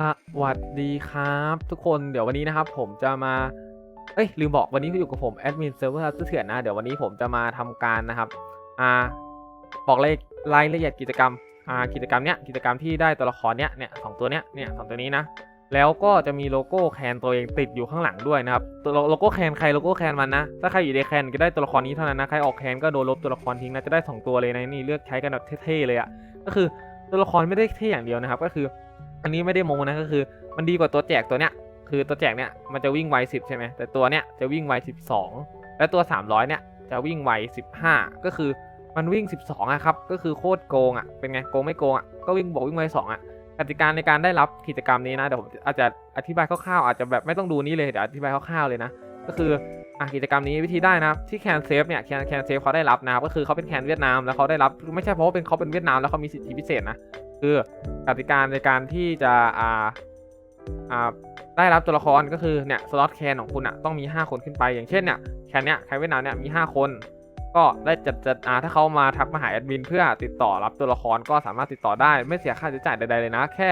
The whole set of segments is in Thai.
สวัสดีครับ ทุกคนเดี๋ยววันนี้นะครับผมจะมา เอ้ยลืมบอกวันนี้อยู่กับผมแอดมินเซิร์ฟเวอร์เถื่อนนะเดี๋ยววันนี้ผมจะมาทำการนะครับอ่าบอกเลยรายละเอียดกิจกรรมอ่ากิจกรรมเนี้ยกิจกรรมที่ได้ตัวละครเนี้ยเนี่ยสองตัวเนี้ยเนี่ยสองตัวนี้นะแล้วก็จะมีโลโก้แคนตัวเองติดอยู่ข้างหลังด้วยนะครับตัวโลโก้แคนใครโลโก้แคนมันนะถ้าใครอยู่ในแคนก็ได้ตัวละครนี้เท่านั้นนะใครออกแคนก็โดนลบตัวละครทิ้งนะจะได้สองตัวเลยนะนี่เลือกใช้กันแบบเท่ๆเลยอะก็คือตัวละครไม่ได้เท่อย่างเดียวนะครับก็คือ อันนี้ไม่ได้โมนะก็คือ มันดีกว่าตัวแจกตัวเนี้ยคือตัวแจกเนี่ยมันจะวิ่งไว10ใช่ไหมแต่ตัวเนี้ยจะวิ่งไว12 และตัว 300เนี่ยจะวิ่งไว15 ก็คือมันวิ่ง 12อะครับก็คือโคตรโกงอะเป็นไงโกงไม่โกงอะก็วิ่งบอกวิ่งไว2อะกติกาในการได้รับกิจกรรมนี้นะเดี๋ยวผมอาจจะอธิบายคร่าวๆอาจจะแบบไม่ต้องดูนี้เลยเดี๋ยวอธิบายคร่าวๆเลยนะ ก็คืออะกิจกรรมนี้วิธีได้นะที่แคนเซฟเนี่ยแคนแคนเซฟเขาได้รับนะครับก็คือเขาเป็นแคนเวียดนามแล้วเขาได้รับไม่ใช่เพราะว่าเป็นเขาเป็นเวียดนามแล้วเขามีสิทธิพิเศษนะ คือกติกาในการที่จะอ่าอ่าได้รับตัวละครก็คือเนี่ยสล็อตแคนของคุณอะต้องมี 5 คนขึ้นไป อย่างเช่นเนี่ยแคนเนี่ยแคนเวียดนามเนี่ยมี 5 คน ก็ได้จัดจัดอ่าถ้าเขามาทักมาหาแอดมินเพื่อติดต่อรับตัวละครก็สามารถติดต่อได้ไม่เสียค่าใช้จ่ายใดๆเลยนะ แค่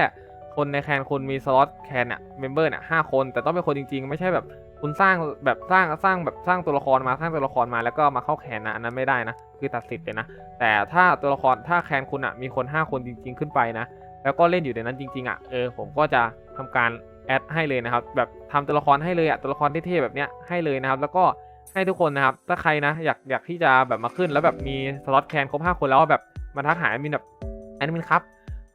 คนในแคนคุณมีสล็อตแคนเนี่ยเมมเบอร์เนี่ยห้าคน แต่ต้องเป็นคนจริงๆ ไม่ใช่แบบ คุณสร้างแบบสร้างสร้างแบบสร้างตัวละครมาสร้างตัวละครมาแล้วก็มาเข้าแคนนะอันนั้นไม่ได้นะ คือตัดสิทธิ์เลยนะ แต่ถ้าตัวละครถ้าแคนคุณอะมีคน 5 คนจริง ๆ ขึ้นไปนะ แล้วก็เล่นอยู่ในนั้นจริง ๆอะเออผมก็จะทำการแอดให้เลยนะครับ แบบทำตัวละครให้เลยอะตัวละครเท่ๆแบบเนี้ยให้เลยนะครับ แล้วก็ให้ทุกคนนะครับ ถ้าใครนะอยากอยากที่จะแบบมาขึ้นแล้วแบบมีสล็อตแคนครบ5คนแล้วแบบมาทักหาแอดมินแบบแอดมินครับ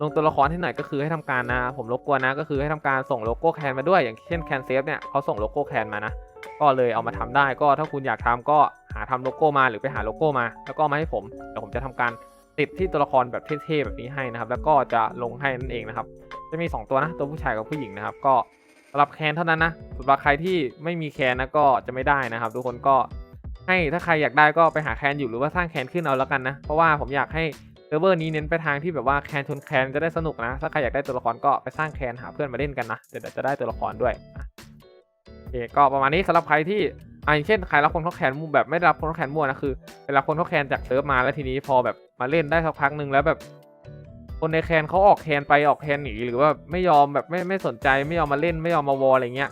ลงตัวละครให้หน่อยก็คือให้ทำการนะ ผมรบกวนนะก็คือให้ทำการส่งโลโก้แคนมาด้วย อย่างเช่นแคนเซฟเนี่ยเขาส่งโลโก้แคนมานะ ก็เลยเอามาทำได้ก็ถ้าคุณอยากทำก็หาทำโลโก้มาหรือไปหาโลโก้มา แล้วก็มาให้ผมเดี๋ยวผมจะทำการติดที่ตัวละครแบบเท่ๆแบบนี้ให้นะครับ แล้วก็จะลงให้นั่นเองนะครับ จะมี 2 ตัวนะ ตัวผู้ชายกับผู้หญิงนะครับ ก็สำหรับแคนเท่านั้นนะสำหรับใครที่ไม่มีแคนนะก็จะไม่ได้นะครับ ทุกคนก็ให้ถ้าใครอยากได้ก็ไปหาแคนอยู่หรือว่าสร้างแคนขึ้นเอาแล้วกันนะ เพราะว่าผมอยากให้ เซิร์ฟเวอร์นี้เน้นไปทางที่แบบว่าแคนชนแคนจะได้สนุกนะ ถ้าใครอยากได้ตัวละครก็ไปสร้างแคนหาเพื่อนมาเล่นกันนะเดี๋ยวจะได้ตัวละครด้วยโอเคก็ประมาณนี้สำหรับใครที่อ่าอย่างเช่นใครรับคนเข้าแคนมัวแบบไม่รับคนเข้าแคนมั่วนะคือไปรับคนเข้าแคนจากเซิร์ฟมาแล้วทีนี้พอแบบมาเล่นได้สักพักหนึ่งแล้วแบบ คนในแคนเขาออกแคนไปออกแคนหนีหรือว่าไม่ยอมแบบไม่ไม่สนใจไม่ยอมมาเล่นไม่ยอมมาวอลอะไรเงี้ย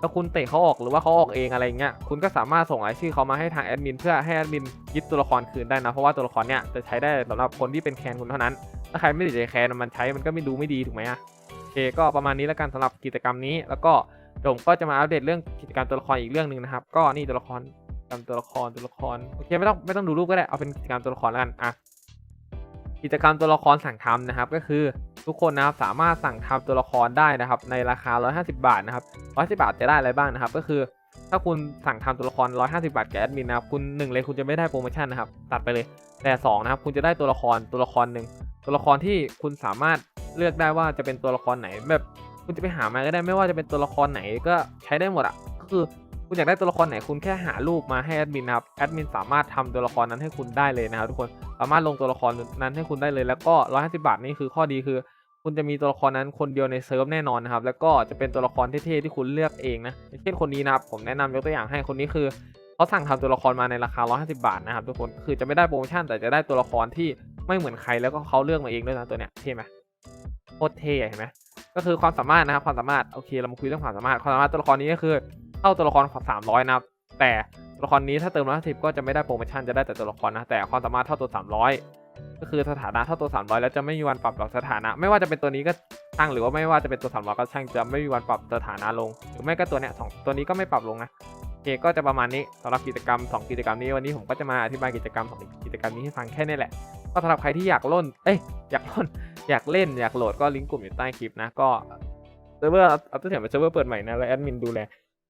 แล้วคุณเตะเขาออกหรือว่าเขาออกเองอะไรเงี้ยคุณก็สามารถส่งรายชื่อเขามาให้ทางแอดมินเพื่อให้แอดมินยึดตัวละครคืนได้นะเพราะว่าตัวละครเนี้ยจะใช้ได้สำหรับคนที่เป็นแคนคุณเท่านั้น ถ้าใครไม่ติดใจแคนมันใช้มันก็ไม่ดูไม่ดีถูกไหมอะโอเคก็ประมาณนี้แล้วกันสำหรับกิจกรรมนี้ แล้วก็ผมก็จะมาอัปเดตเรื่องกิจกรรมตัวละครอีกเรื่องหนึ่งนะครับ ก็นี่ตัวละครจกรรมตัวละครตัวละครโอเคไม่ต้องไม่ต้องดูรูปก็ได้เอาเป็นกิจกรรมตัวละครแล้วกันอะกิจกรรมตัวละครสั่งทำนะครับก็คือ ทุกคนนะครับสามารถสั่งทำตัวละครได้นะครับ ในราคา 150 บาทนะครับ150บาทจะได้อะไรบ้างนะครับ ก็คือถ้าคุณสั่งทำตัวละคร 150 บาทแกแอดมินนะครับคุณหนึ่งเลยคุณจะไม่ได้โปรโมชั่นนะครับ ตัดไปเลยแต่สองนะครับคุณจะได้ตัวละครตัวละครหนึ่งตัวละครที่คุณสามารถเลือกได้ว่าจะเป็นตัวละครไหนแบบคุณจะไปหามาก็ได้ไม่ว่าจะเป็นตัวละครไหนก็ใช้ได้หมดอะก็คือ คุณอยากได้ตัวละครไหนคุณแค่หารูปมาให้แอดมินนะครับแอดมินสามารถทำตัวละครนั้นให้คุณได้เลยนะครับทุกคนสามารถลงตัวละครนั้นให้คุณได้เลยแล้วก็ 150 บาทนี่คือข้อดีคือ คุณจะมีตัวละครนั้นคนเดียวในเซิร์ฟแน่นอนนะครับแล้วก็จะเป็นตัวละครเท่ๆที่คุณเลือกเองนะเช่นคนนี้นะครับผมแนะนำยกตัวอย่างให้คนนี้คือเขาสั่งทำตัวละครมาในราคา 150 บาทนะครับทุกคนคือจะไม่ได้โปรโมชั่นแต่จะได้ตัวละครที่ไม่เหมือนใครแล้วก็เขาเลือกมาเองด้วยนะตัวเนี้ยเท่ไหมโคตรเท่เห็นไหมก็คือความสามารถนะครับความสามารถโอเคเรามาคุยเรื่องความสามารถความสามารถตัวละครนี้ก็คือ เท่าตัวละครของ300นะครับ แต่ตัวละครนี้ถ้าเติม150ก็จะไม่ได้โปรโมชั่นจะได้แต่ตัวละครนะ แต่ความสามารถเท่าตัว300ก็คือสถานะเท่าตัว 300 แล้วจะไม่มีวันปรับหรอกสถานะ ไม่ว่าจะเป็นตัวนี้ก็ช่างหรือว่าไม่ว่าจะเป็นตัว300ก็ช่างจะไม่มีวันปรับสถานะลง หรือไม่ก็ตัวเนี้ยสองตัวนี้ก็ไม่ปรับลงนะโอเคก็จะประมาณนี้สำหรับกิจกรรม 2 กิจกรรมนี้วันนี้ผมก็จะมาอธิบายกิจกรรมของกิจกรรมนี้ให้ฟังแค่นี้แหละ ก็สำหรับใครที่อยากล่นเอ้ยอยากล่นอยากเล่นอยากโหลดก็ลิงก์กลุ่มอยู่ใต้คลิปนะก็เซิร์ฟเวอร์เอาตัวเถียงเป็นเซิร์ฟเวอร์เปิดใหม่นะแล้วแอดมินดูแล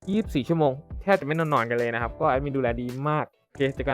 24 ชั่วโมง แทบจะไม่นอนนอนกันเลยนะครับ ก็แอดมินดูแลดีมาก โอเคเจอกัน